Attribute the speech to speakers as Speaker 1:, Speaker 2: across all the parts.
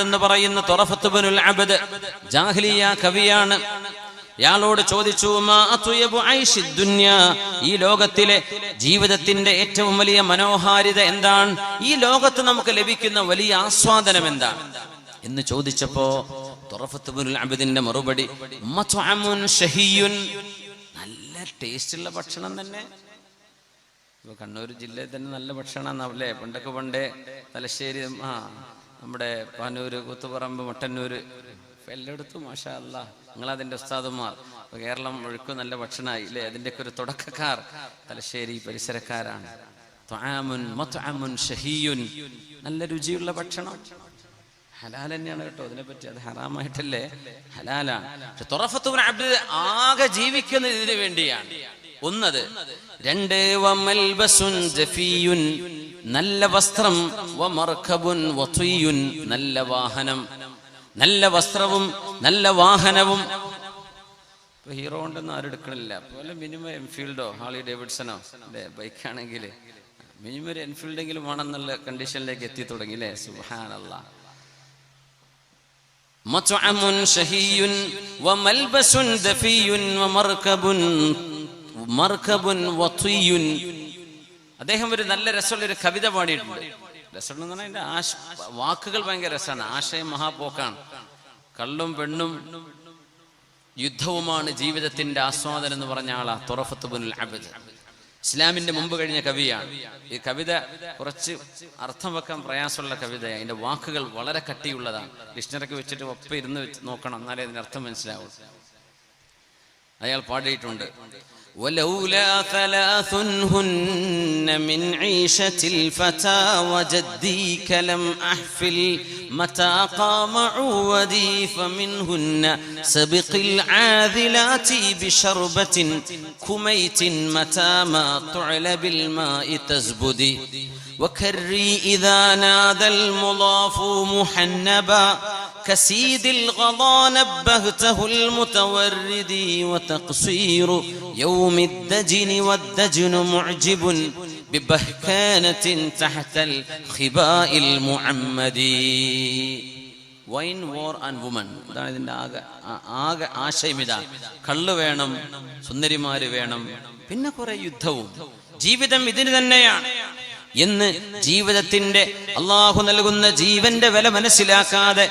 Speaker 1: എന്ന് പറയുന്ന ജാഹ്ലിയ കവിയാണ്. ഇയാളോട് ചോദിച്ചു? ഈ ലോകത്തിലെ ജീവിതത്തിന്റെ ഏറ്റവും വലിയ മനോഹാരിത എന്താണ്? ഈ ലോകത്ത് നമുക്ക് ലഭിക്കുന്ന വലിയ ആസ്വാദനം എന്താണ്? എന്ന് ചോദിച്ചപ്പോ അബദിന്റെ മറുപടി. നല്ല ടേസ്റ്റുള്ള ഭക്ഷണം തന്നെ. ഇപ്പൊ കണ്ണൂർ ജില്ലയിൽ തന്നെ നല്ല ഭക്ഷണമാണല്ലേ? പണ്ടൊക്കെ പണ്ടേ തലശ്ശേരി ആ നമ്മുടെ പാനൂര് കൂത്തുപറമ്പ് മട്ടന്നൂര് എല്ലായിടത്തും മാഷാ അല്ല നിങ്ങളതിന്റെ ഉസ്താദുമാർ കേരളം മുഴുക്കും നല്ല ഭക്ഷണമായി അതിന്റെ അതിന്റെയൊക്കെ ഒരു തുടക്കക്കാർ തലശ്ശേരി പരിസരക്കാരാണ്. നല്ല രുചിയുള്ള ഭക്ഷണം. ഹലാൽ തന്നെയാണ് കേട്ടോ അതിനെപ്പറ്റി. അത് ഹറാമായിട്ടല്ലേ? ഹലാലാണ്. ആകെ ജീവിക്കുന്നത് ഇതിനു വേണ്ടിയാണ്. ഒന്നത് രണ്ട് വമൽബസുൻ ജഫിയുൻ നല്ല വസ്ത്രം വമർഖബുൻ വത്വിയുൻ നല്ല വാഹനം നല്ല വസ്ത്രവും നല്ല വാഹനവും ഇപ്പൊ ഹീറോ ഉണ്ടെന്ന് ആരും എടുക്കണില്ല പോലെ മിനിമം എൻഫീൽഡോ ഹാളി ഡേവിഡ്സണോ അല്ലേ ബൈക്കാണെങ്കിൽ മിനിമം ഒരു എൻഫീൽഡെങ്കിലും വേണമെന്നുള്ള കണ്ടീഷനിലേക്ക് എത്തി തുടങ്ങി അല്ലേ സുഹാനല്ലാ مطعم شهي وملبس دفي ومركب അദ്ദേഹം ഒരു നല്ല രസമുള്ള ഒരു കവിത പാടിയിട്ടുണ്ട്. രസമുള്ള എന്ന് ആശ വാക്കുകൾ ഭയങ്കര രസമാണ്. ആശയം മഹാപോക്കാണ്. കള്ളും പെണ്ണും യുദ്ധവുമാണ് ജീവിതത്തിന്റെ ആസ്വാദനം എന്ന് പറഞ്ഞ ആളാ തുറഫത്തുബുൽ അബദ്. ഇസ്ലാമിന്റെ മുമ്പ് കഴിഞ്ഞ കവിയാണ്. ഈ കവിത കുറച്ച് അർത്ഥം വെക്കാൻ പ്രയാസമുള്ള കവിതയാണ് അതിന്റെ വാക്കുകൾ വളരെ കട്ടിയുള്ളതാണ് ഡിക്ഷണറിക്ക് വെച്ചിട്ട് ഒപ്പം ഇരുന്ന് നോക്കണം. എന്നാലേ അതിന്റെ അർത്ഥം മനസ്സിലാവും. അയാൾ പാടിയിട്ടുണ്ട്. ولولا ثلاث هن من عيشة الفتى وجديك لم أحفل متى قام عودي فمنهن سبق العاذلات بشربة كميت متى ما طعل بالماء تزبدي وكري إذا نادى المضاف محنبا كسيد الغضا نبهته المتورد وتقصير يوم الدجن والدجن معجب ببهكانة تحت الخباء المعمد വൈൻ വോർ ആൻഡ് വുമൺ ഇതാണ് ഇതിന്റെ ആകെ ആ- ആകെ ആശയം ഇതാ കള്ള് വേണം സുന്ദരിമാര് വേണം പിന്നെ കുറെ യുദ്ധവും ജീവിതം ഇതിന് തന്നെയാണ് എന്ന് ജീവിതത്തിന്റെ അള്ളാഹു നൽകുന്ന ജീവന്റെ വില മനസ്സിലാക്കാതെ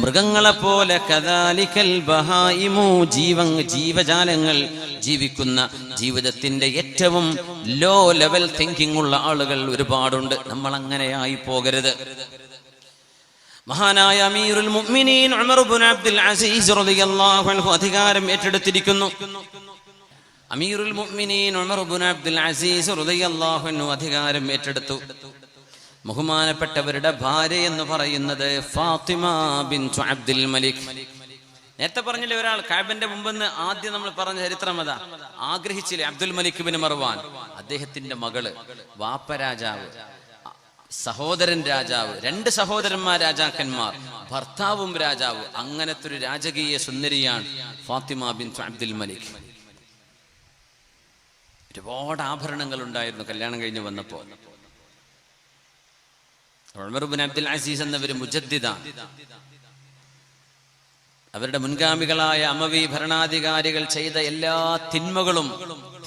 Speaker 1: മൃഗങ്ങളെ പോലെ കദാലിക്കൽ ബഹായിമു ജീവ ജീവജാലങ്ങൾ ജീവിക്കുന്ന ജീവിതത്തിന്റെ ഏറ്റവും ലോ ലെവൽ തിങ്കിങ് ഉള്ള ആളുകൾ ഒരുപാടുണ്ട്. നമ്മൾ അങ്ങനെയായി പോകരുത്. മഹാനായ അമീറുൽ മുഅ്മിനീൻ ഉമർ ഇബ്നു അബ്ദുൽ അസീസ് റളിയല്ലാഹു അൻഹു അധികാരം ഏറ്റെടുത്തിരിക്കുന്നു. അമീറുൽ മുഅ്മിനീൻ ഉമർ ഇബ്നു അബ്ദുൽ അസീസ് റളിയല്ലാഹു അൻഹു അധികാരം ഏറ്റെടുത്തു. ബഹുമാനപ്പെട്ടവരുടെ ഭാര്യ എന്ന് പറയുന്നത് ഫാത്തിമ ബിൻ അബ്ദുൽ മലിക്. നേരത്തെ പറഞ്ഞില്ലേ ഒരാൾ കാബിന്റെ മുമ്പെന്ന് ആദ്യം നമ്മൾ പറഞ്ഞ ചരിത്രം അതാ. ആഗ്രഹിച്ചില്ലേ അബ്ദുൽ മലിക് ബിൻ മർവാൻ? അദ്ദേഹത്തിന്റെ മകൾ വാപ്പ രാജാവ് സഹോദരൻ രാജാവ് രണ്ട് സഹോദരന്മാർ രാജാക്കന്മാർ ഭർത്താവും രാജാവ്. അങ്ങനത്തെ ഒരു രാജകീയ സുന്ദരിയാണ് ഫാത്തിമ ബിൻ അബ്ദുൽ മലിക്. ഒരുപാട് ആഭരണങ്ങൾ ഉണ്ടായിരുന്നു കല്യാണം കഴിഞ്ഞ് വന്നപ്പോ അബ്ദുൽ അസീസ് എന്നവര് മുജദ്ദിദാണ്. അവരുടെ മുൻഗാമികളായ അമവി ഭരണാധികാരികൾ ചെയ്ത എല്ലാ തിന്മകളും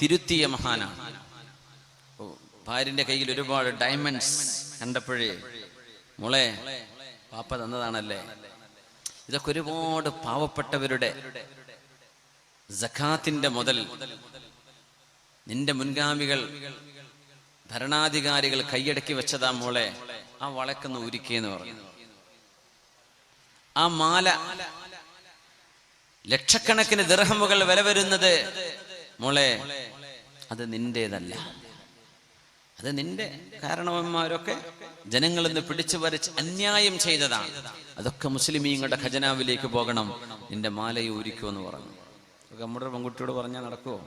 Speaker 1: തിരുത്തിയ മഹാനാണ്. ഭാര്യന്റെ കയ്യിൽ ഒരുപാട് ഡയമണ്ട്സ് കണ്ടപ്പോഴേ മോളെ പാപ്പ തന്നതാണല്ലേ? ഇതൊക്കെ ഒരുപാട് പാവപ്പെട്ടവരുടെ ജഖാത്തിന്റെ മുതൽ നിന്റെ മുൻഗാമികൾ ഭരണാധികാരികൾ കൈയടക്കി വെച്ചതാ മോളെ. ആ വളക്കുന്ന ഉരുക്കിയെന്ന് പറഞ്ഞു. ആ മാല ലക്ഷക്കണക്കിന് ദർഹമുകൾ വില വരുന്നത് മോളെ അത് നിന്റേതല്ല. അത് നിന്റെ കാരണവന്മാരൊക്കെ ജനങ്ങളിൽ നിന്ന് പിടിച്ചു വരച്ച് അന്യായം ചെയ്തതാണ്. അതൊക്കെ മുസ്ലിമീങ്ങളുടെ ഖജനാവിലേക്ക് പോകണം. നിന്റെ മാലയെ ഒരുക്കുമെന്ന് പറഞ്ഞു. നമ്മുടെ പെൺകുട്ടിയോട് പറഞ്ഞാൽ നടക്കുമോ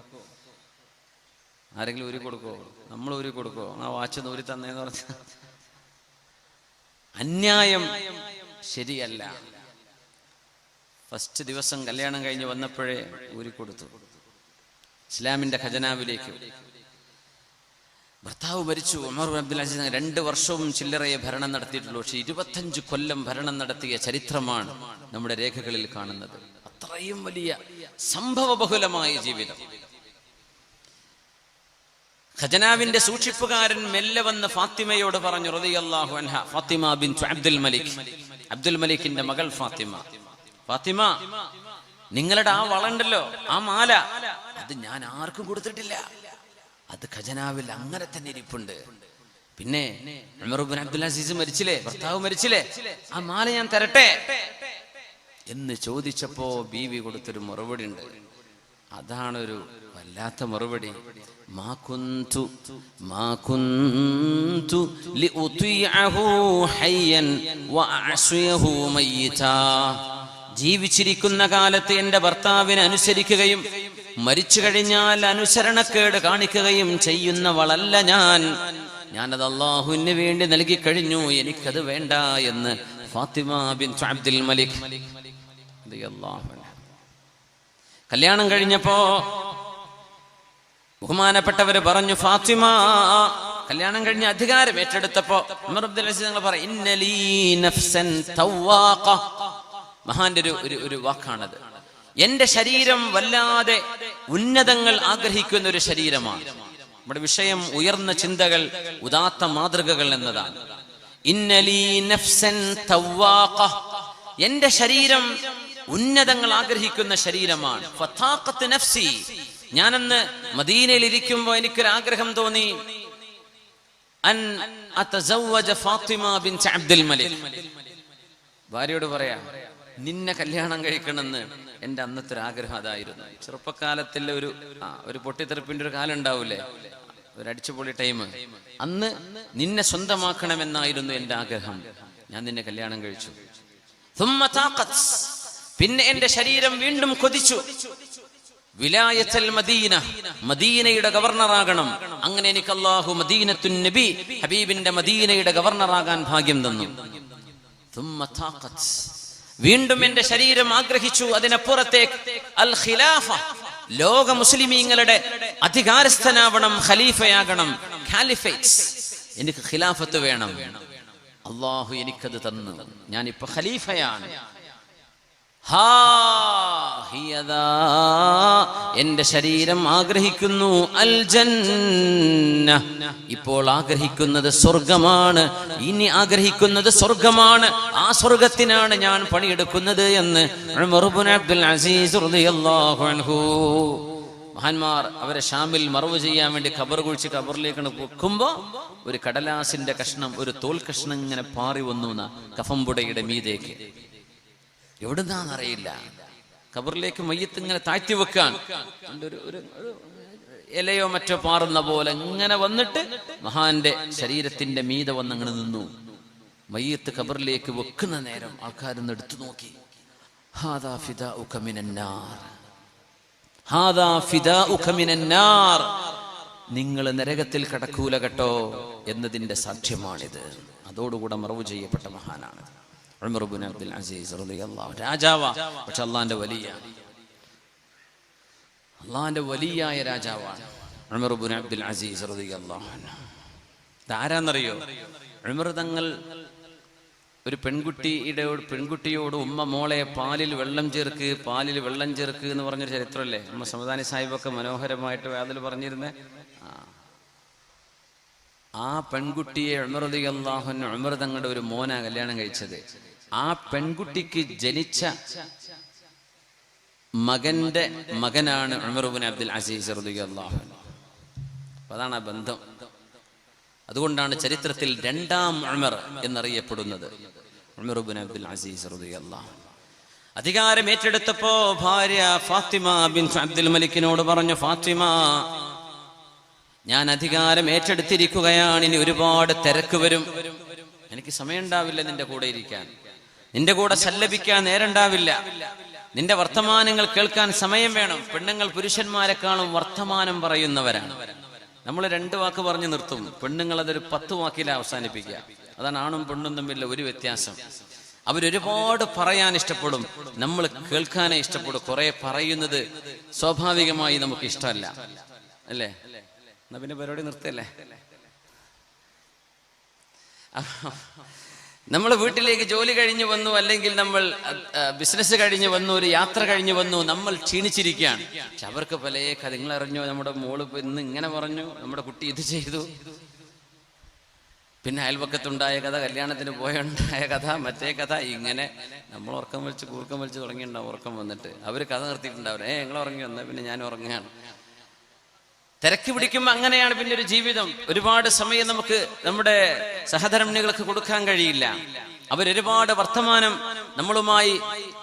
Speaker 1: ആരെങ്കിലും ഊരി കൊടുക്കുമോ നമ്മൾ ഊരി കൊടുക്കുമോ ആ വാച്ച് ഊരി തന്നേന്ന് പറഞ്ഞ. അന്യായം ശരിയല്ല. ഫസ്റ്റ് ദിവസം കല്യാണം കഴിഞ്ഞ് വന്നപ്പോഴേ ഊരി കൊടുത്തു. ഇസ്ലാമിന്റെ ഖജനാവിലേക്ക്. ഭർത്താവ് മരിച്ചു. ഉമർ അബ്ദുൽ അസീസ് രണ്ട് വർഷവും ചില്ലറയെ ഭരണം നടത്തിയിട്ടുള്ളൂ. പക്ഷെ ഇരുപത്തഞ്ച് കൊല്ലം ഭരണം നടത്തിയ ചരിത്രമാണ് നമ്മുടെ രേഖകളിൽ കാണുന്നത്. അത്രയും വലിയ സംഭവബഹുലമായ ജീവിതം. ഖജനാവിന്റെ സൂക്ഷിപ്പുകാരൻ മെല്ലെ വന്ന് ഫാത്തിമയോട് പറഞ്ഞു റതിയല്ലാഹു അൻഹ Fatima bin Abdul Malik. Abdul മലിക്കിന്റെ മകൾ ഫാത്തിമ. ഫാത്തിമ നിങ്ങളുടെ ആ വളണ്ടല്ലോ ആ മാല. അത് ഞാൻ ആർക്കും കൊടുത്തിട്ടില്ല. അത് ഖജനാവിൽ അങ്ങനെ തന്നെ ഇരിപ്പുണ്ട്. പിന്നെ അബ്ദുൽ അസീസ് മരിച്ചില്ലേ? ഭർത്താവ് മരിച്ചില്ലേ? ആ മാല ഞാൻ തരട്ടെ? എന്ന് ചോദിച്ചപ്പോ ബീവി കൊടുത്തൊരു മറുപടി ഉണ്ട്. അതാണൊരു വല്ലാത്ത മറുപടി. ജീവിച്ചിരിക്കുന്ന കാലത്ത് എന്റെ ഭർത്താവിനെ അനുസരിക്കുകയും മരിച്ചു കഴിഞ്ഞാൽ അനുസരണക്കേട് കാണിക്കുകയും ചെയ്യുന്നവളല്ല ഞാൻ. ഞാനത് അള്ളാഹുവിന് വേണ്ടി നൽകി കഴിഞ്ഞു എനിക്കത് വേണ്ട എന്ന് ഫാത്തിമ ബിൻ അബ്ദുൽ മലിക്. കല്യാണം കഴിഞ്ഞപ്പോ ബഹുമാനപ്പെട്ടവര് പറഞ്ഞു ഫാത്തിമ കല്യാണം കഴിഞ്ഞ അധികാരം ഏറ്റെടുത്തപ്പോ ഉമർ. മഹാന്റെ ഒരു ഒരു ഒരു വാക്കാണത്. എന്റെ ശരീരം വല്ലാതെ ഉന്നതങ്ങൾ ആഗ്രഹിക്കുന്ന ഒരു ശരീരമാണ്. നമ്മുടെ വിഷയം ഉയർന്ന ചിന്തകൾ ഉദാത്ത മാതൃകകൾ എന്നതാണ്. ഇന്നലീ നഫ്സൻ. എന്റെ ശരീരം ഉന്നതങ്ങൾ ആഗ്രഹിക്കുന്ന ശരീരമാണ്. നഫ്സി. ഞാനന്ന് മദീനയിൽ ഇരിക്കുമ്പോൾ എനിക്കൊരാഗ്രഹം തോന്നി. അൻ ഫാത്തിമ ബിൻ അബ്ദുൽ മലിക്. ഭാര്യയോട് പറയാ നിന്നെ കല്യാണം കഴിക്കണമെന്ന് എന്റെ അന്നത്തെ ഒരു ആഗ്രഹം അതായിരുന്നു. ചെറുപ്പക്കാലത്തിലെ ഒരു ആ ഒരു പൊട്ടിത്തെറുപ്പിന്റെ ഒരു കാലം ഉണ്ടാവൂലേ? ഒരു അടിച്ചുപൊളി ടൈം. അന്ന് നിന്നെ സ്വന്തമാക്കണമെന്നായിരുന്നു എന്റെ ആഗ്രഹം. ഞാൻ നിന്നെ കല്യാണം കഴിച്ചു. പിന്നെ എന്റെ ശരീരം വീണ്ടും കൊതിച്ചു. വിലായത്തൽ മദീന. മദീനയുടെ ഗവർണറാകണം. അങ്ങനെ എനിക്ക് അള്ളാഹു മദീനത്തു നബി ഹബീബിന്റെ മദീനയുടെ ഗവർണറാകാൻ ഭാഗ്യം തന്നു. വീണ്ടും എന്റെ ശരീരം ആഗ്രഹിച്ചു. അതിനപ്പുറത്തേക്ക് അൽ ഖിലാഫ ലോക മുസ്ലിമീങ്ങളുടെ അധികാരസ്ഥനാവണം ഖലീഫയാകണം ഖാലിഫേറ്റ്സ് എനിക്ക് ഖിലാഫത്ത് വേണം. അള്ളാഹു എനിക്കത് തന്നു. ഞാനിപ്പോ ഖലീഫയാണ്. എന്റെ ശരീരം ആഗ്രഹിക്കുന്നു അൽ ജന്ന ഇപ്പോൾ ആഗ്രഹിക്കുന്നത് സ്വർഗമാണ്. ഇനി ആഗ്രഹിക്കുന്നത് സ്വർഗമാണ്. ആ സ്വർഗത്തിനാണ് ഞാൻ പണിയെടുക്കുന്നത് എന്ന് അബ്ദുൽ അസീസ് മഹാന്മാർ അവരെ ഷാമിൽ മറവ് ചെയ്യാൻ വേണ്ടി ഖബർ കുഴിച്ച് ഖബറിലേക്ക് വെക്കുമ്പോ ഒരു കടലാസിന്റെ കഷ്ണം ഒരു തോൽ കഷ്ണം ഇങ്ങനെ പാറി വന്നു കഫംപുടയുടെ മീതേക്ക്. എവിടുന്നാന്നറിയില്ല കബറിലേക്ക് മയ്യത്ത് ഇങ്ങനെ താഴ്ത്തി വെക്കാൻ. ഒരു ഇലയോ മറ്റോ പാറുന്ന പോലെ ഇങ്ങനെ വന്നിട്ട് മഹാന്റെ ശരീരത്തിന്റെ മീത വന്നങ്ങനെ നിന്നു. മയ്യത്ത് കബറിലേക്ക് വെക്കുന്ന നേരം ആൾക്കാരൊന്ന് എടുത്തു നോക്കി. നിങ്ങൾ നരകത്തിൽ കടക്കൂല കേട്ടോ എന്നതിന്റെ സാക്ഷ്യമാണിത്. അതോടുകൂടെ മറവ് ചെയ്യപ്പെട്ട മഹാനാണ്. ഉമർ ഇബ്നു അബ്ദുൽ അസീസ് റളിയല്ലാഹു രാജാവാ പക്ഷെ അള്ളാന്റെ വലിയ. അള്ളാന്റെ വലിയായ രാജാവാണ് ഉമർ ഇബ്നു അബ്ദുൽ അസീസ് അൻഹു. ഇതാരാന്നറിയോ? ഉമർ തങ്ങൾ ഒരു പെൺകുട്ടിയുടെ പെൺകുട്ടിയോട് ഉമ്മ മോളെ പാലിൽ വെള്ളം ചേർക്ക് പാലിൽ വെള്ളം ചേർക്ക് എന്ന് പറഞ്ഞൊരു ചരിത്രമല്ലേ? നമ്മ സമദാനി സാഹിബൊക്കെ മനോഹരമായിട്ട് വേദൽ പറഞ്ഞിരുന്നേ. ആ. പെൺകുട്ടിയെ ഉമർദി അള്ളാഹുൻ ഉമർ തങ്ങളുടെ ഒരു മോന കല്യാണം കഴിച്ചത്. ആ പെൺകുട്ടിക്ക് ജനിച്ച മകന്റെ മകനാണ് ഉമർബിൻ അബ്ദുൽ അസീസ് അള്ളാഹു അതാണ് ആ ബന്ധം. അതുകൊണ്ടാണ് ചരിത്രത്തിൽ രണ്ടാം ഉമർ എന്നറിയപ്പെടുന്നത്. ഉമർബിൻ അബ്ദുൽ അസീസ് അള്ളാഹു അധികാരം ഏറ്റെടുത്തപ്പോ ഭാര്യ ഫാത്തിമ ബിൻ അബ്ദുൽ മലിക്കിനോട് പറഞ്ഞു ഫാത്തിമ ഞാൻ അധികാരം ഏറ്റെടുത്തിരിക്കുകയാണ്. ഇനി ഒരുപാട് തിരക്ക് വരും. എനിക്ക് സമയമുണ്ടാവില്ല നിന്റെ കൂടെ ഇരിക്കാൻ. നിന്റെ കൂടെ സല്ലപിക്കാൻ നേരണ്ടാവില്ല നിന്റെ വർത്തമാനങ്ങൾ കേൾക്കാൻ സമയം വേണം. പെണ്ണുങ്ങൾ പുരുഷന്മാരെക്കാളും വർത്തമാനം പറയുന്നവരാണ്. നമ്മൾ രണ്ട് വാക്ക് പറഞ്ഞു നിർത്തും. പെണ്ണുങ്ങൾ അതൊരു പത്ത് വാക്കിൽ അവസാനിപ്പിക്കുക. അതാണ് ആണും പെണ്ണും തമ്മിലുള്ള ഒരു വ്യത്യാസം. അവരൊരുപാട് പറയാൻ ഇഷ്ടപ്പെടും. നമ്മൾ കേൾക്കാനേ ഇഷ്ടപ്പെടും. കുറെ പറയുന്നത് സ്വാഭാവികമായി നമുക്ക് ഇഷ്ടമല്ല. അല്ലേ? എന്നാ പിന്നെ പരിപാടി നിർത്തല്ലേ? നമ്മൾ വീട്ടിലേക്ക് ജോലി കഴിഞ്ഞു വന്നു അല്ലെങ്കിൽ നമ്മൾ ബിസിനസ് കഴിഞ്ഞു വന്നു ഒരു യാത്ര കഴിഞ്ഞു വന്നു നമ്മൾ ക്ഷീണിച്ചിരിക്കുകയാണ്. അവർക്ക് പല നിങ്ങൾ അറിഞ്ഞോ നമ്മുടെ മോൾ ഇന്ന് ഇങ്ങനെ പറഞ്ഞു നമ്മുടെ കുട്ടി ഇത് ചെയ്തു. പിന്നെ അയൽപക്കത്തുണ്ടായ കഥ കല്യാണത്തിന് പോയുണ്ടായ കഥ മറ്റേ കഥ ഇങ്ങനെ നമ്മൾ ഉറക്കം വലിച്ച് കൂർക്കം വലിച്ച് തുടങ്ങിയിട്ടുണ്ടാവും ഉറക്കം വന്നിട്ട്. അവർ കഥ നിർത്തിയിട്ടുണ്ടാവില്ല. ഏ ഞങ്ങൾ ഉറങ്ങി വന്നാൽ പിന്നെ ഞാൻ ഉറങ്ങുകയാണ്. തിരക്ക് പിടിക്കുമ്പോൾ അങ്ങനെയാണ് പിന്നെ ഒരു ജീവിതം. ഒരുപാട് സമയം നമുക്ക് നമ്മുടെ സഹധർമ്മിണികൾക്ക് കൊടുക്കാൻ കഴിയില്ല. അവരൊരുപാട് വർത്തമാനം നമ്മളുമായി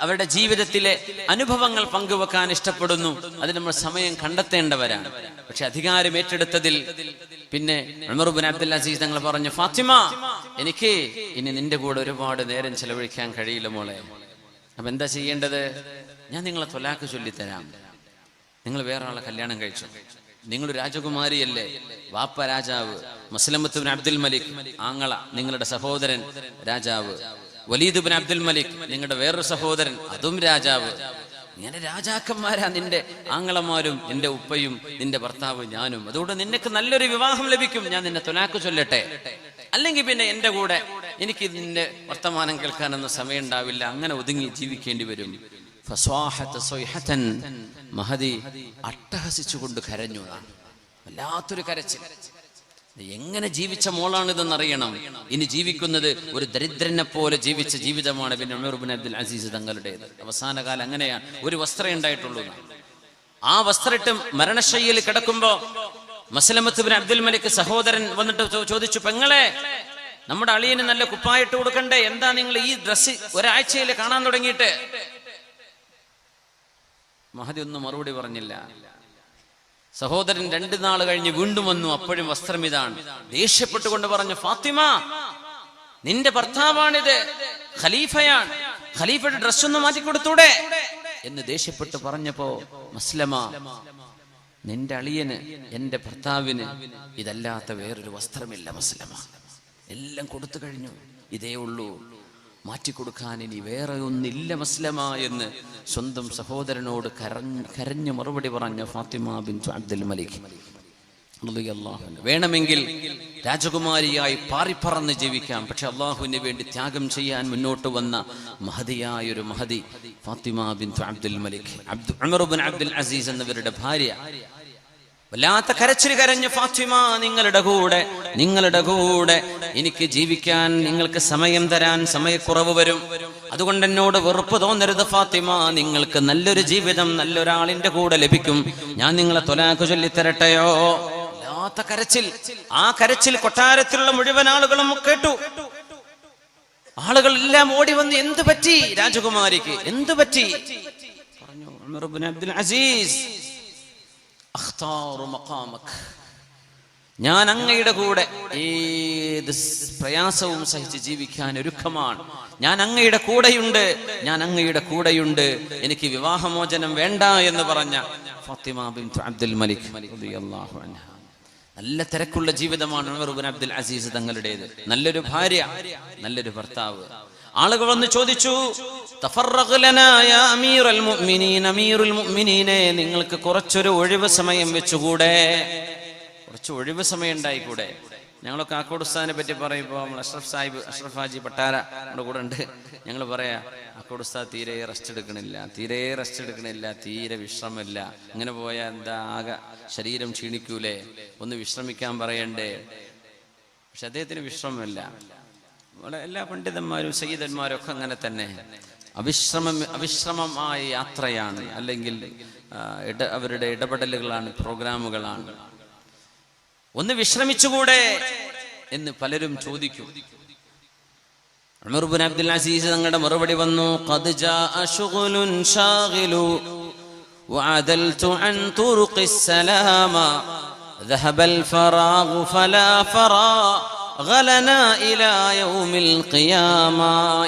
Speaker 1: അവരുടെ ജീവിതത്തിലെ അനുഭവങ്ങൾ പങ്കുവെക്കാൻ ഇഷ്ടപ്പെടുന്നു. അത് നമ്മൾ സമയം കണ്ടെത്തേണ്ടവരാണ്. പക്ഷെ അധികാരം ഏറ്റെടുത്തതിൽ പിന്നെ അബ്ദുൽ അസീസ് തങ്ങൾ പറഞ്ഞു ഫാത്തിമ എനിക്ക് ഇനി നിന്റെ കൂടെ ഒരുപാട് നേരം ചെലവഴിക്കാൻ കഴിയില്ല മോളെ. അപ്പൊ എന്താ ചെയ്യേണ്ടത്? ഞാൻ നിങ്ങളെ തൊലാക്ക് ചൊല്ലിത്തരാം. നിങ്ങൾ വേറെ ആളെ കല്യാണം കഴിച്ചു? നിങ്ങൾ രാജകുമാരിയല്ലേ? വാപ്പ രാജാവ്. മുസ്ലിമത്ത് ബിൻ അബ്ദുൽ മലിക്. ആങ്ങള നിങ്ങളുടെ സഹോദരൻ രാജാവ്. വലീദ് ബിൻ അബ്ദുൽ മലിക് നിങ്ങളുടെ വേറൊരു സഹോദരൻ അതും രാജാവ്. ഇങ്ങനെ രാജാക്കന്മാരാ നിന്റെ ആങ്ങളമാരും നിന്റെ ഉപ്പയും നിന്റെ ഭർത്താവ് ഞാനും. അതുകൊണ്ട് നിനക്ക് നല്ലൊരു വിവാഹം ലഭിക്കും. ഞാൻ നിന്നെ തുലാക്ക് ചൊല്ലട്ടെ. അല്ലെങ്കിൽ പിന്നെ എന്റെ കൂടെ എനിക്ക് നിന്റെ വർത്തമാനം കേൾക്കാനൊന്നും സമയം ഉണ്ടാവില്ല അങ്ങനെ ഒതുങ്ങി ജീവിക്കേണ്ടി വരും. മഹദി അട്ടഹസിച്ചുകൊണ്ട് കരഞ്ഞു വല്ലാത്തൊരു കരച്ചിൽ. എങ്ങനെ ജീവിച്ച മോളാണിതെന്ന് അറിയണം ഇനി ജീവിക്കുന്നത് ഒരു ദരിദ്രനെ പോലെ ജീവിച്ച ജീവിതമാണ് പിന്നെ ഉമർബിൻ അബ്ദുൽ അസീസ് തങ്ങളുടേത്. അവസാന കാലം അങ്ങനെയാണ് ഒരു വസ്ത്രം ഉണ്ടായിട്ടുള്ളൂ. ആ വസ്ത്രമിട്ട് മരണശൈലിയിൽ കിടക്കുമ്പോ മസലമത്ത് ബിൻ അബ്ദുൽ മലിക് സഹോദരൻ വന്നിട്ട് ചോദിച്ചു പെങ്ങളെ നമ്മുടെ അളിയന് നല്ല കുപ്പായിട്ട് കൊടുക്കണ്ടേ എന്താ നിങ്ങൾ ഈ ഡ്രസ്സ് ഒരാഴ്ചയിൽ കാണാൻ തുടങ്ങിയിട്ട്? മഹതി ഒന്നും മറുപടി പറഞ്ഞില്ല. സഹോദരൻ രണ്ടു നാൾ കഴിഞ്ഞ് വീണ്ടും വന്നു അപ്പോഴും വസ്ത്രം ഇതാണ്. ദേഷ്യപ്പെട്ടുകൊണ്ട് പറഞ്ഞു ഫാത്തിമ നിന്റെ ഭർത്താവാണിത് ഖലീഫയാണ്. ഖലീഫയുടെ ഡ്രസ് ഒന്ന് മാറ്റി കൊടുത്തൂടെ? എന്ന് ദേഷ്യപ്പെട്ട് പറഞ്ഞപ്പോ മസ്ലമ നിന്റെ അളിയന് എന്റെ ഭർത്താവിന് ഇതല്ലാത്ത വേറൊരു വസ്ത്രമില്ല മസ്ലമ. എല്ലാം കൊടുത്തു കഴിഞ്ഞു. ഇതേ ഉള്ളൂ. മാറ്റിക്കൊടുക്കാൻ ഇനി വേറെ ഒന്നില്ല മസ്ലമ എന്ന് സ്വന്തം സഹോദരനോട് കരഞ്ഞ് കരഞ്ഞു മറുപടി പറഞ്ഞ ഫാത്തിമ ബിൻ അബ്ദുൽ മലിക് വേണമെങ്കിൽ രാജകുമാരിയായി പാറിപ്പറന്ന് ജീവിക്കാം. പക്ഷെ അള്ളാഹുവിന് വേണ്ടി ത്യാഗം ചെയ്യാൻ മുന്നോട്ട് വന്ന മഹതിയായ ഒരു മഹതി Fatima bin Abdul Malik. Abdu Umar bin Abdul Aziz എന്നവരുടെ ഭാര്യ. വല്ലാത്ത കരച്ചിൽ കരഞ്ഞു ഫാത്തിമ നിങ്ങളുടെ കൂടെ നിങ്ങളുടെ കൂടെ. എനിക്ക് ജീവിക്കാൻ നിങ്ങൾക്ക് സമയം തരാൻ സമയക്കുറവ് വരും. അതുകൊണ്ട് എന്നോട് വെറുപ്പ് തോന്നരുത് ഫാത്തിമ. നിങ്ങൾക്ക് നല്ലൊരു ജീവിതം നല്ലൊരാളിന്റെ കൂടെ ലഭിക്കും. ഞാൻ നിങ്ങളെ തൊലാക്ക് ചൊല്ലിത്തരട്ടെയോ? വല്ലാത്ത കരച്ചിൽ. ആ കരച്ചിൽ കൊട്ടാരത്തിലുള്ള മുഴുവൻ ആളുകളും കേട്ടു. ആളുകൾ എല്ലാം ഓടി വന്ന് എന്ത് പറ്റി രാജകുമാരിക്ക്? എന്ത് പറ്റി? പറഞ്ഞു അബ്ദുൽ അസീസ്. ഞാൻ അങ്ങയുടെ കൂടെ ഏത് പ്രയാസവും സഹിച്ച് ജീവിക്കാൻ ഒരുക്കമാണ്. ഞാൻ അങ്ങയുടെ കൂടെയുണ്ട് ഞാൻ അങ്ങയുടെ കൂടെയുണ്ട്. എനിക്ക് വിവാഹമോചനം വേണ്ട എന്ന് പറഞ്ഞ ഫാത്തിമ ബിൻത് അബ്ദുൽ മലിക് റളിയല്ലാഹു നല്ല തിരക്കുള്ള ജീവിതമാണ് ഉമർ ബിൻ അബ്ദുൽ അസീസ് തങ്ങളുടേത്. നല്ലൊരു ഭാര്യ നല്ലൊരു ഭർത്താവ്. ആളുകൾ വന്ന് ചോദിച്ചു "തഫറഖ് ലനാ യാ അമീറൽ മുഅ്മിനീൻ അമീറുൽ മുഅ്മിനീനെ നിങ്ങൾക്ക് കുറച്ചൊരു ഒഴിവ് സമയം വെച്ചുകൂടെ? കുറച്ച് ഒഴിവ് സമയം ഉണ്ടായിക്കൂടെ ഞങ്ങളൊക്കെ ആക്കോട് ഉസ്താദിനെ പറ്റി പറയുമ്പോൾ നമ്മൾ അഷ്റഫ് സാഹിബ് അഷ്റഫ് ഹാജി പട്ടാര നമ്മുടെ കൂടെ ഉണ്ട്. ഞങ്ങൾ പറയാ ആക്കോട് ഉസ്താദ് തീരെ റെസ്റ്റ് എടുക്കണില്ല തീരെ റെസ്റ്റ് എടുക്കണില്ല തീരെ വിശ്രമില്ല ഇങ്ങനെ പോയാൽ എന്താ ആകെ ശരീരം ക്ഷീണിക്കൂലേ? ഒന്ന് വിശ്രമിക്കാൻ പറയണ്ടേ? പക്ഷെ അദ്ദേഹത്തിന് വിശ്രമമില്ല. ഇവിടെ എല്ലാ പണ്ഡിതന്മാരും സയ്യിദന്മാരും ഒക്കെ അങ്ങനെ തന്നെ അവിശ്രമം അവിശ്രമമായ യാത്രയാണ് അല്ലെങ്കിൽ ആ, ഇട അവരുടെ ഇടപെടലുകളാണ് പ്രോഗ്രാമുകളാണ് ഒന്ന് വിശ്രമിച്ചുകൂടെ എന്ന് പലരും ചോദിക്കും ഉമർ ബിൻ അബ്ദുൽ അസീസ് തങ്ങളുടെ മറുപടി വന്നു ഖദ് ജാഅ ശുഗ്ലുൻ ഷാഗിലു وعدلت عن طرق السلامة ذهب الفراغ فلا فراغ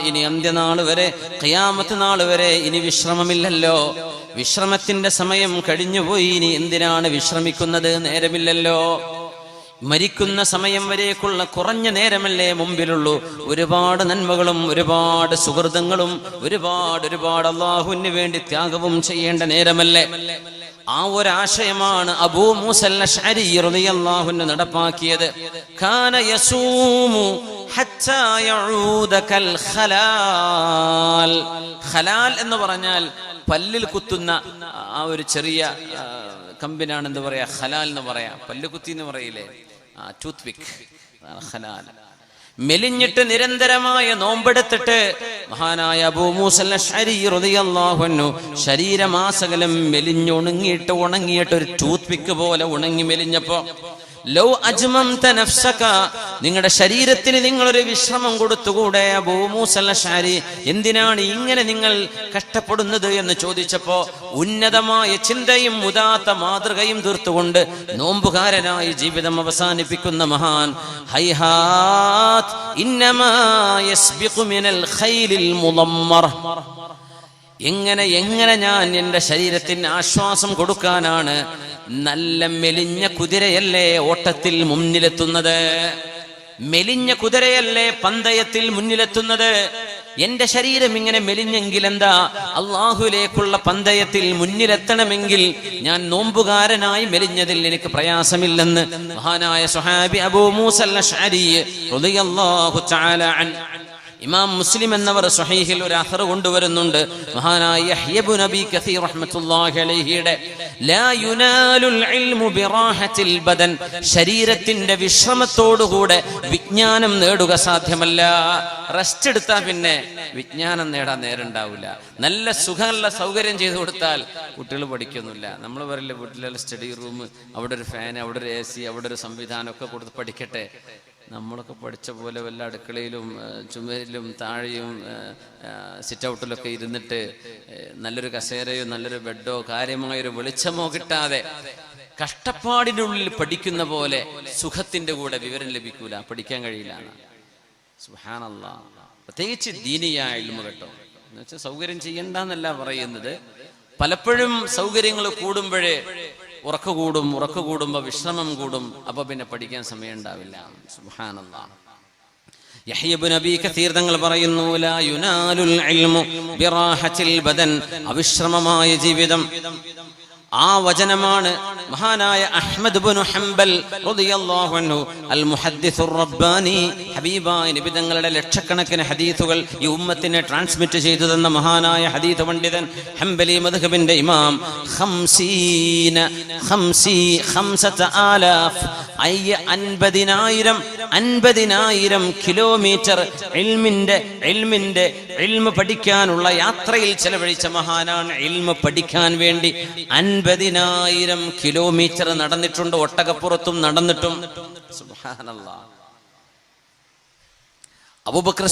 Speaker 1: ഇനി അന്ത്യനാൾ വരെ ഖിയാമത്ത് നാൾ വരെ ഇനി വിശ്രമമില്ലല്ലോ. വിശ്രമത്തിന്റെ സമയം കഴിഞ്ഞുപോയി ഇനി എന്തിനാണ് വിശ്രമിക്കുന്നത്? നേരമില്ലല്ലോ. മരിക്കുന്ന സമയം വരേക്കുള്ള കുറഞ്ഞ നേരമല്ലേ മുമ്പിലുള്ളൂ. ഒരുപാട് നന്മകളും ഒരുപാട് സുഹൃതങ്ങളും ഒരുപാട് ഒരുപാട് അള്ളാഹുവിന് വേണ്ടി ത്യാഗവും ചെയ്യേണ്ട നേരമല്ലേ? ആ ഒരാശയമാണ് അബൂ മൂസൽ നടപ്പാക്കിയത്. കാന യസൂമു എന്ന് പറഞ്ഞാൽ പല്ലിൽ കുത്തുന്ന ആ ഒരു ചെറിയ കമ്പിനാണ് എന്ത് പറയാ? ഖലാൽ എന്ന് പറയാ. പല്ല് കുത്തി എന്ന് പറയില്ലേ? Toothpick. ഖലാൽ. മെലിഞ്ഞിട്ട് നിരന്തരമായ നോമ്പെടുത്തിട്ട് മഹാനായ അബൂ മൂസൽ അശ്അരി റളിയല്ലാഹു അൻഹു ശരീരമാസകലം മെലിഞ്ഞുണങ്ങിയിട്ട് ഉണങ്ങിയിട്ട് ഒരു ടൂത്ത് പിക്ക് പോലെ ഉണങ്ങി മെലിഞ്ഞപ്പോ ലൗ അജ്മംത നഫ്സക. നിങ്ങളുടെ ശരീരത്തിന് നിങ്ങളൊരു വിശ്രമം കൊടുത്തുകൂടെ അശ്അരി എന്തിനാണ് ഇങ്ങനെ നിങ്ങൾ കഷ്ടപ്പെടുന്നത് എന്ന് ചോദിച്ചപ്പോ ഉന്നതമായ ചിന്തയും ഉദാത്ത മാതൃകയും തീർത്തുകൊണ്ട് നോമ്പുകാരനായി ജീവിതം അവസാനിപ്പിക്കുന്ന മഹാൻ ഹൈഹാത് ഇന്നമാ യസ്ബിഖു മിനൽ ഖൈലിൽ മുളമ്മർ എങ്ങനെ എങ്ങനെ ഞാൻ എന്റെ ശരീരത്തിന് ആശ്വാസം കൊടുക്കാനാണ് നല്ല മെലിഞ്ഞ കുതിരയല്ലേ ഓട്ടത്തിൽ മുന്നിലെത്തുന്നത്? മെലിഞ്ഞ കുതിരയല്ലേ പന്തയത്തിൽ മുന്നിലെത്തുന്നത്? എന്റെ ശരീരം ഇങ്ങനെ മെലിഞ്ഞെങ്കിൽ എന്താ? അള്ളാഹുലേക്കുള്ള പന്തയത്തിൽ മുന്നിലെത്തണമെങ്കിൽ ഞാൻ നോമ്പുകാരനായി മെലിഞ്ഞതിൽ എനിക്ക് പ്രയാസമില്ലെന്ന് മഹാനായ സുഹാബി അബൂ തആല അൻ ഇമാം മുസ്ലിം എന്നവർ സ്വഹീഹിൽ ഒരു അഹർ കൊണ്ടുവരുന്നുണ്ട്. മഹാനായ നബി ലാ യുനാലുൽ ഇൽമു ബിറാഹത്തിൽ ബദൻ ശരീരത്തിന്റെ വിശ്രമത്തോടുകൂടെ വിജ്ഞാനം നേടുക സാധ്യമല്ല. റെസ്റ്റ് എടുത്താൽ പിന്നെ വിജ്ഞാനം നേടാൻ നേരണ്ടാവില്ല നല്ല സുഖമുള്ള സൗകര്യം ചെയ്തു കൊടുത്താൽ കുട്ടികൾ പഠിക്കുന്നില്ല. നമ്മൾ പറയില്ല വീട്ടിലുള്ള സ്റ്റഡി റൂം അവിടെ ഒരു ഫാൻ അവിടെ ഒരു എ സി അവിടെ ഒരു സംവിധാനം ഒക്കെ കൊടുത്ത് പഠിക്കട്ടെ. നമ്മളൊക്കെ പഠിച്ച പോലെ വല്ല അടുക്കളയിലും ചുമരിലും താഴെയും സിറ്റ് ഔട്ടിലൊക്കെ ഇരുന്നിട്ട് നല്ലൊരു കസേരയോ നല്ലൊരു ബെഡോ കാര്യമായൊരു വെളിച്ചമോ കിട്ടാതെ കഷ്ടപ്പാടിനുള്ളിൽ പഠിക്കുന്ന പോലെ സുഖത്തിന്റെ കൂടെ വിവരം ലഭിക്കൂല. പഠിക്കാൻ കഴിയില്ല. സുഹാനല്ല പ്രത്യേകിച്ച് ദീനിയായ ഇൽമ കേട്ടോ. എന്ന് വെച്ചാൽ സൗകര്യം ചെയ്യണ്ടെന്നല്ല പറയുന്നത്. പലപ്പോഴും സൗകര്യങ്ങൾ കൂടുമ്പോഴേ ഉറക്ക കൂടും ഉറക്ക കൂടുമ്പോ വിശ്രമം കൂടും. അപ്പൊ പിന്നെ പഠിക്കാൻ സമയം ഉണ്ടാവില്ല കസീർ തങ്ങൾ പറയുന്നു അവിശ്രമമായ ജീവിതം. ആ വചനമാണ് മഹാനായ അഹ്മദ് ബിൻ ഹംബൽ റളിയല്ലാഹു അൻഹു അൽ മുഹദ്ദിസുർ റബ്ബാനി. ഹബീബായ നബി തങ്ങളുടെ ലക്ഷക്കണക്കിന് ഹദീസുകൾ ഈ ഉമ്മത്തിനെ ട്രാൻസ്മിറ്റ് ചെയ്തു തന്ന മഹാനായ ഹദീസ് പണ്ഡിതൻ ഹംബലി മദ്ഹബിന്റെ ഇമാം. ഖംസീന ഖംസി ഖംസത ആലാഫ്. അയ്യ അൻപതിനായിരം അൻപതിനായിരം കിലോമീറ്റർ ഇൽമിന്റെ ഇൽമിന്റെ ഇൽമ പഠിക്കാനുള്ള യാത്രയിൽ ചെലവഴിച്ച മഹാനാണ് ഇൽമ പഠിക്കാൻ വേണ്ടി അൻപതിനായിരം കിലോമീറ്റർ നടന്നിട്ടുണ്ട്. ഒട്ടകപ്പുറത്തും നടന്നിട്ടും. അബൂബക്കർ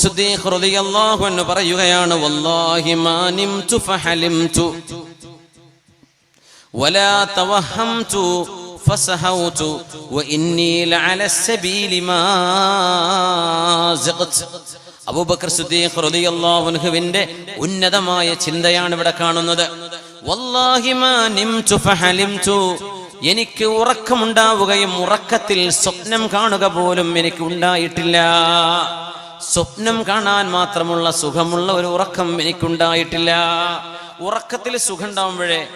Speaker 1: റളിയല്ലാഹു അൻഹു പറയുകയാണ് വല്ലാഹി മാനിംതു ഫഹലിംതു വലാ തവഹംതു ഫസഹൗതു വഇന്നി ലഅല സബീലി അബൂബക്കർ റളിയല്ലാഹു അൻഹുവിന്റെ ഉന്നതമായ ചിന്തയാണ് ഇവിടെ കാണുന്നത്. എനിക്ക് ഉറക്കമുണ്ടാവുകയും ഉറക്കത്തിൽ സ്വപ്നം കാണുക പോലും എനിക്ക് ഉണ്ടായിട്ടില്ല. സ്വപ്നം കാണാൻ മാത്രമുള്ള സുഖമുള്ള ഒരു ഉറക്കം എനിക്കുണ്ടായിട്ടില്ല. ഉറക്കത്തിൽ സുഖം ഉണ്ടാവുമ്പോഴേ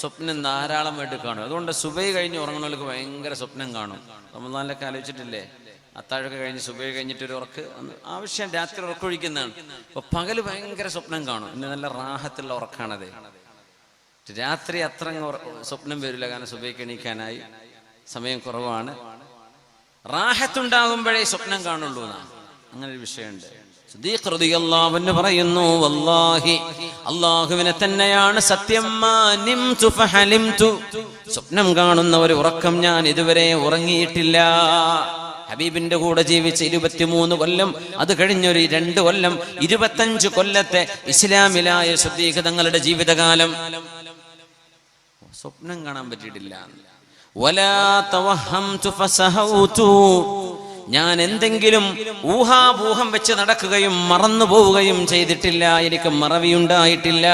Speaker 1: സ്വപ്നം ധാരാളമായിട്ട് കാണും. അതുകൊണ്ട് സുബൈ കഴിഞ്ഞ് ഉറങ്ങുന്നവർക്ക് ഭയങ്കര സ്വപ്നം കാണും. റമദാനിലൊക്കെ ആലോചിച്ചിട്ടില്ലേ? അത്താഴൊക്കെ കഴിഞ്ഞ് സുബൈ കഴിഞ്ഞിട്ട് ഒരു ഉറക്ക് ആവശ്യം രാത്രി ഉറക്കൊഴിക്കുന്നതാണ്. അപ്പൊ പകൽ ഭയങ്കര സ്വപ്നം കാണും. ഇന്ന് നല്ല റാഹത്തുള്ള ഉറക്കാണത്. രാത്രി അത്ര സ്വപ്നം വരില്ല കാരണം സുബൈക്ക് എണീക്കാനായി. സമയം കുറവാണ്. റാഹത്തുണ്ടാകുമ്പോഴേ സ്വപ്നം കാണുള്ളൂ എന്നാണ്. അങ്ങനെ ഒരു വിഷയമുണ്ട്. പറയുന്നു വല്ലാഹി അള്ളാഹുവിനെ തന്നെയാണ് സത്യം. സ്വപ്നം കാണുന്ന ഒരു ഉറക്കം ഞാൻ ഇതുവരെ ഉറങ്ങിയിട്ടില്ല. ഹബീബിന്റെ കൂടെ ജീവിച്ച ഇരുപത്തിമൂന്ന് കൊല്ലം അത് കഴിഞ്ഞൊരു രണ്ട് കൊല്ലം ഇരുപത്തഞ്ച് കൊല്ലത്തെ ഇസ്ലാമിലായ ശുദ്ധീകൃതങ്ങളുടെ തങ്ങളുടെ ജീവിതകാലം. സ്വപ്നം കാണാൻ പറ്റിയിട്ടില്ല. ഞാൻ എന്തെങ്കിലും ഊഹാഭൂഹം വെച്ച് നടക്കുകയും മറന്നു പോവുകയും ചെയ്തിട്ടില്ല എനിക്ക് മറവിയുണ്ടായിട്ടില്ല.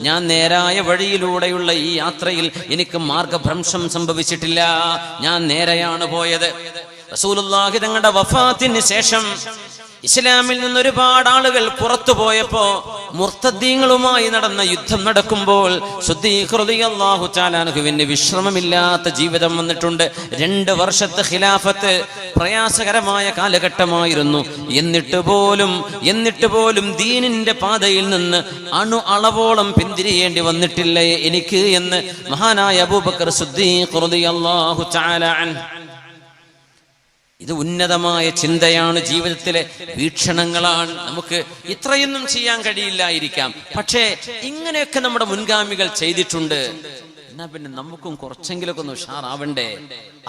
Speaker 1: ഞാൻ നേരായ വഴിയിലൂടെയുള്ള ഈ യാത്രയിൽ എനിക്ക് മാർഗഭ്രംശം സംഭവിച്ചിട്ടില്ല. ഞാൻ നേരെയാണ് പോയത്. റസൂലുള്ളാഹി തങ്ങളുടെ വഫാത്തിന് ശേഷം ഇസ്ലാമിൽ നിന്ന് ഒരുപാട് ആളുകൾ പുറത്തു പോയപ്പോ മുർത്തദ്ദീങ്ങളുമായി നടന്ന യുദ്ധം നടക്കുമ്പോൾ വിശ്രമമില്ലാത്ത ജീവിതം വന്നിട്ടുണ്ട്. രണ്ട് വർഷത്തെ ഖിലാഫത്ത് പ്രയാസകരമായ കാലഘട്ടമായിരുന്നു. എന്നിട്ട് പോലും എന്നിട്ട് പോലും ദീനിന്റെ പാതയിൽ നിന്ന് അണു അളവോളം പിന്തിരിയേണ്ടി വന്നിട്ടില്ലേ എനിക്ക് എന്ന് മഹാനായ അബൂബക്കർ സുദ്ദീഖ് അള്ളാഹു ചാലാൻ ഇത് ഉന്നതമായ ചിന്തയാണ് ജീവിതത്തിലെ വീക്ഷണങ്ങളാണ്. നമുക്ക് ഇത്രയൊന്നും ചെയ്യാൻ കഴിയില്ലായിരിക്കാം. പക്ഷേ ഇങ്ങനെയൊക്കെ നമ്മുടെ മുൻഗാമികൾ ചെയ്തിട്ടുണ്ട്. എന്നാ പിന്നെ നമുക്കും കുറച്ചെങ്കിലൊക്കെ ഒന്ന് ഉഷാറാവണ്ടേ?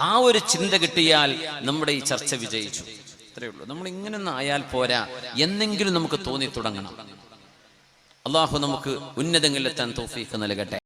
Speaker 1: ആ ഒരു ചിന്ത കിട്ടിയാൽ നമ്മുടെ ഈ ചർച്ച വിജയിച്ചു. ഇത്രയേ ഉള്ളൂ. നമ്മൾ ഇങ്ങനൊന്നും ആയാൽ പോരാ. എന്നെങ്കിലും നമുക്ക് തോന്നി തുടങ്ങണം അള്ളാഹു നമുക്ക് ഉന്നതങ്ങളിലെത്താൻ തോഫീക്ക് നൽകട്ടെ.